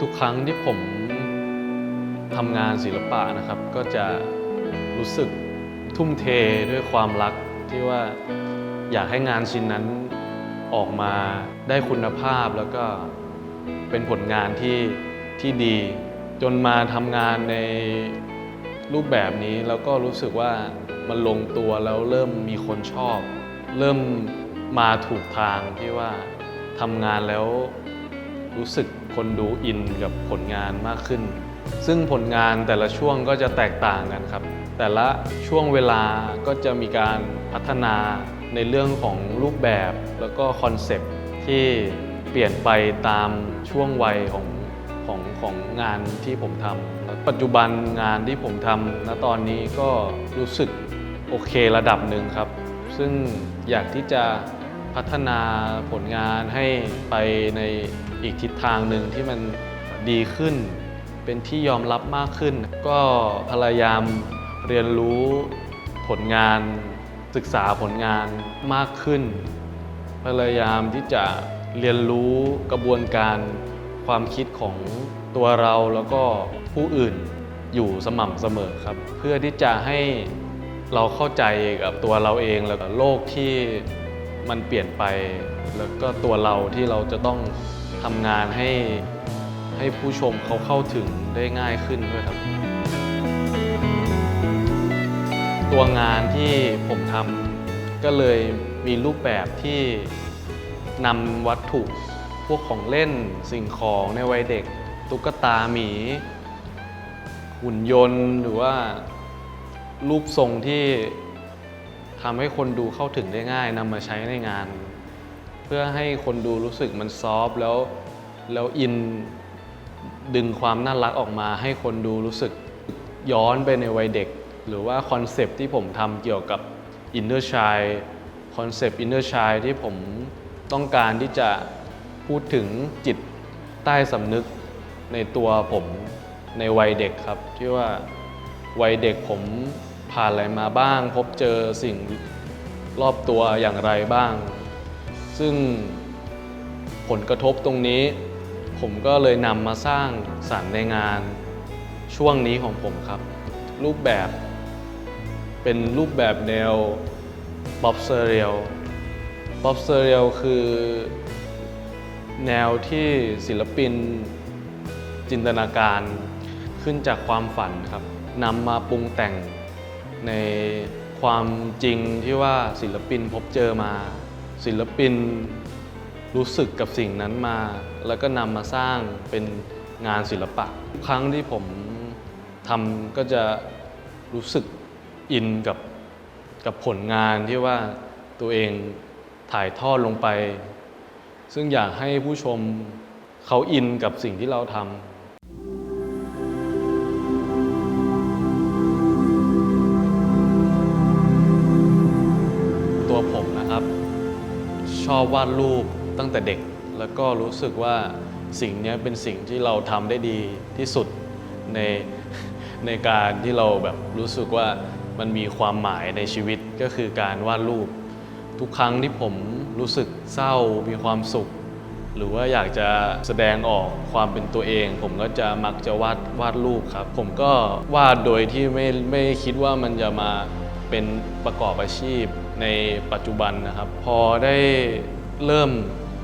ทุกครั้งที่ผมทำงานศิลปะนะครับ ก็จะรู้สึกทุ่มเทด้วยความรักที่ว่าอยากให้งานชิ้นนั้นออกมาได้คุณภาพแล้วก็เป็นผลงานที่ที่ดี จนมาทำงานในรูปแบบนี้แล้วก็รู้สึกว่ามันลงตัวแล้วเริ่มมีคนชอบ เริ่มมาถูกทางที่ว่าทำงานแล้ว รู้สึกคนดูอินกับผลงานมากขึ้น ซึ่งผลงานแต่ละช่วงก็จะแตกต่างกันครับ แต่ละช่วงเวลาก็จะมีการพัฒนาในเรื่องของรูปแบบแล้วก็คอนเซปที่เปลี่ยนไปตามช่วงวัยของของของงานที่ผมทำปัจจุบันงานที่ผมทำณตอนนี้ก็รู้สึกโอเคระดับหนึ่งครับ ซึ่งอยากที่จะพัฒนาผลงานให้ไปใน อีกทิศทางหนึ่งที่มันดีขึ้น เป็นที่ยอมรับมากขึ้น ก็พยายามเรียนรู้ผลงานศึกษาผลงานมากขึ้น พยายามที่จะเรียนรู้กระบวนการความคิดของตัวเราแล้วก็ผู้อื่นอยู่สม่ำเสมอครับ เพื่อที่จะให้เราเข้าใจกับตัวเราเองแล้วก็โลกที่มันเปลี่ยนไป แล้วก็ตัวเราที่เราจะต้อง ทำงานให้ให้ผู้ชมเขาเข้าถึงได้ง่ายขึ้นด้วยครับ ตัวงานที่ผมทำก็เลยมีรูปแบบที่นำวัตถุพวกของเล่นสิ่งของในวัยเด็ก ตุ๊กตาหมี หุ่นยนต์หรือว่ารูปทรงที่ทำให้คนดูเข้าถึงได้ง่ายนำมาใช้ในงาน พื่อให้คนดูรู้สึกมันซอฟแล้วแล้วอินดึงความน่ารักออกมา ให้คนดูรู้สึกย้อนไปในวัยเด็ก หรือว่าคอนเซปที่ผมทำเกี่ยวกับ Inner Child คอนเซปต์ Inner Child ที่ผมต้องการที่จะพูดถึงจิตใต้สำนึกในตัวผมในวัยเด็กครับ ที่ว่าวัยเด็กผมผ่านอะไรมาบ้าง พบเจอสิ่งรอบตัวอย่างไรบ้าง ซึ่งผลกระทบตรงนี้ผมก็เลยนำมาสร้างสรรค์ในงานช่วงนี้ของผมครับ รูปแบบเป็นรูปแบบแนวบ๊อบเซเรียลบ๊อบเซเรียลคือแนวที่ศิลปินจินตนาการขึ้นจากความฝันครับนำมาปรุงแต่งในความจริงที่ว่าศิลปินพบเจอมา ศิลปินรู้สึกกับสิ่งนั้นมา แล้วก็นำมาสร้างเป็นงานศิลปะ ครั้งที่ผมทำก็จะรู้สึกอินกับกับผลงานที่ว่าตัวเองถ่ายทอดลงไป ซึ่งอยากให้ผู้ชมเขาอินกับสิ่งที่เราทำ อบวาดรูปตั้งแต่เด็ก แล้วก็รู้สึกว่าสิ่งนี้เป็นสิ่งที่เราทำได้ดีที่สุดในในการที่เราแบบรู้สึกว่ามันมีความหมายในชีวิตก็คือการวาดรูป ทุกครั้งที่ผมรู้สึกเศร้ามีความสุข หรือว่าอยากจะแสดงออกความเป็นตัวเอง ผมก็จะมักจะวาดวาดรูปครับ ผมก็วาดโดยที่ไม่ไม่คิดว่ามันจะมาเป็นประกอบอาชีพ ในปัจจุบันนะครับ พอได้เริ่ม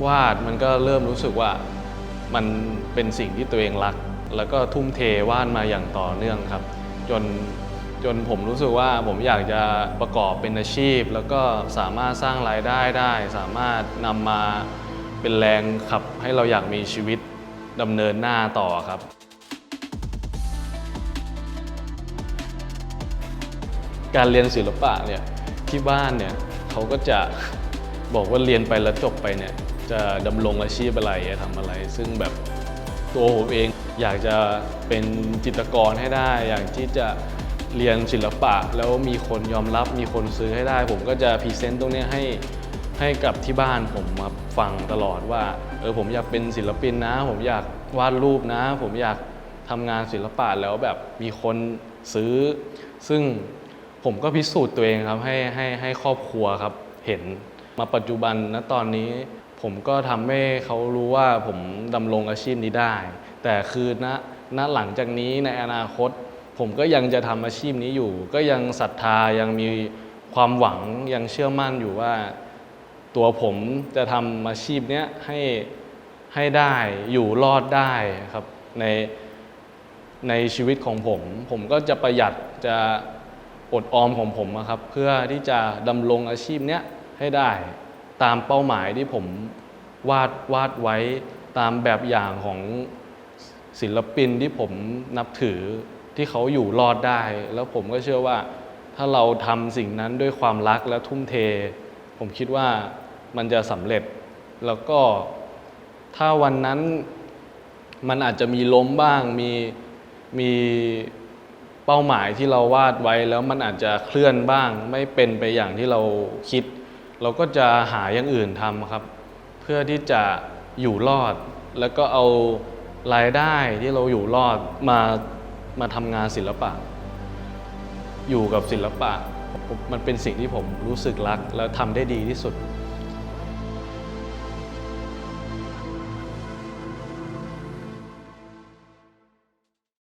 วาดมันก็เริ่มรู้สึกว่ามันเป็นสิ่งที่ตัวเองรัก แล้วก็ทุ่มเทวาดมาอย่างต่อเนื่องครับ จนจนผมรู้สึกว่าผมอยากจะประกอบเป็นอาชีพ แล้วก็สามารถสร้างรายได้ได้ สามารถนำมาเป็นแรงขับให้เราอยากมีชีวิตดำเนินหน้าต่อครับ การเรียนศิลปะเนี่ย ที่บ้านเนี่ยเขาก็จะบอกว่าเรียนไปแล้วจบไปเนี่ยจะดำรงอาชีพอะไรจะทำอะไร ซึ่งแบบตัวผมเองอยากจะเป็นจิตรกรให้ได้ อยากที่จะเรียนศิลปะ แล้วมีคนยอมรับมีคนซื้อให้ได้ ผมก็จะพรีเซนต์ตรงนี้ให้ให้กับที่บ้านผมมาฟังตลอดว่าเออผมอยากเป็นศิลปินนะ ผมอยากวาดรูปนะ ผมอยากทำงานศิลปะแล้วแบบมีคนซื้อ ซึ่ง ผมก็พิสูจน์ตัวเองครับให้ให้ให้ครอบครัวครับเห็นมาปัจจุบันณตอนนี้ ผมก็ทำให้เขารู้ว่าผมดำรงอาชีพนี้ได้ แต่คือณณหลังจากนี้ในอนาคต ผมก็ยังจะทำอาชีพนี้อยู่ ก็ยังศรัทธายังมีความหวังยังเชื่อมั่นอยู่ว่า ตัวผมจะทำอาชีพเนี้ยให้ให้ได้อยู่รอดได้ครับในในชีวิตของผม ผมก็จะประหยัดจะ อดออมของผมอะครับ เพื่อที่จะดำรงอาชีพเนี้ยให้ได้ตามเป้าหมายที่ผมวาดวาดไว้ตามแบบอย่างของศิลปินที่ผมนับถือที่เขาอยู่รอดได้ แล้วผมก็เชื่อว่าถ้าเราทำสิ่งนั้นด้วยความรักและทุ่มเท ผมคิดว่ามันจะสำเร็จ แล้วก็ถ้าวันนั้นมันอาจจะมีล้มบ้างมีมี เป้าหมายที่เราวาดไว้แล้วมันอาจจะเคลื่อนบ้าง ไม่เป็นไปอย่างที่เราคิด เราก็จะหาอย่างอื่นทำครับ เพื่อที่จะอยู่รอด แล้วก็เอารายได้ที่เราอยู่รอดมามาทำงานศิลปะ อยู่กับศิลปะมมันเป็นสิ่งที่ผมรู้สึกรัก แล้วทำได้ดีที่สุด